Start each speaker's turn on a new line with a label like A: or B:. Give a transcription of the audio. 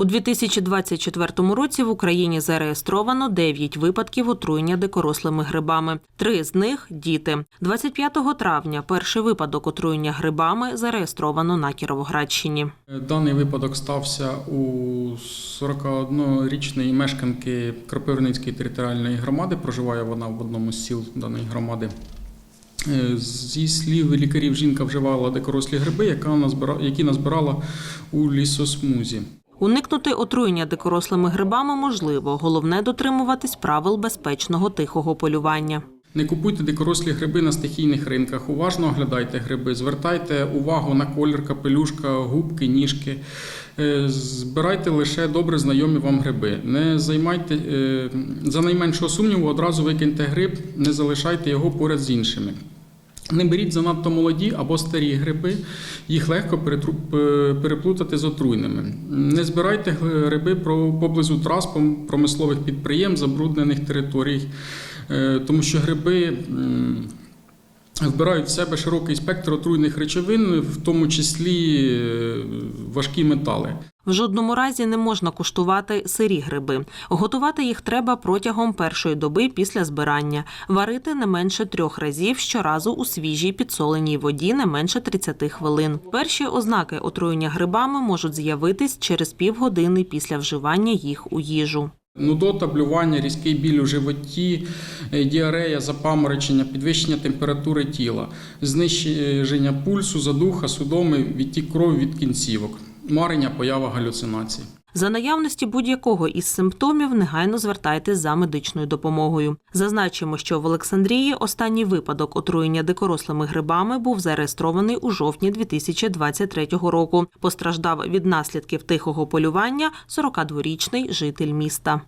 A: У 2024 році в Україні зареєстровано 9 випадків отруєння дикорослими грибами. Три з них діти. 25 травня перший випадок отруєння грибами зареєстровано на Кіровоградщині.
B: Даний випадок стався у 41-річної мешканки Кропивницької територіальної громади. Проживає вона в одному з сіл даної громади. Е, Зі слів лікарів, жінка вживала дикорослі гриби, які назбирала у лісосмузі.
A: Уникнути отруєння дикорослими грибами можливо. Головне дотримуватись правил безпечного тихого полювання.
B: Не купуйте дикорослі гриби на стихійних ринках. Уважно оглядайте гриби, звертайте увагу на колір капелюшка, губки, ніжки. Е, Збирайте лише добре знайомі вам гриби. Не займайте е, за найменшого сумніву, одразу викиньте гриб, не залишайте його поряд з іншими. Не беріть занадто молоді або старі гриби, їх легко переплутати з отруйними. Не збирайте гриби поблизу трас промислових підприємств, забруднених територій, е, тому що гриби вбирають в себе широкий спектр отруйних речовин, в тому числі е, важкі метали.
A: В жодному разі не можна куштувати сирі гриби. Готувати їх треба протягом першої доби після збирання. Варити не менше трьох разів щоразу у свіжій підсоленій воді не менше 30 хвилин. Перші ознаки отруєння грибами можуть з'явитись через півгодини після вживання їх у їжу.
B: Нудота, блювання, різкий біль у животі, е, діарея, запаморочення, підвищення температури тіла, знищення пульсу, задуха, судоми, відтік крові від кінцівок, марення, поява галюцинацій.
A: За наявності будь-якого із симптомів негайно звертайтесь за медичною допомогою. Зазначимо, що в Олександрії останній випадок отруєння дикорослими грибами був зареєстрований у жовтні 2023 року. Постраждав від наслідків тихого полювання 42-річний житель міста.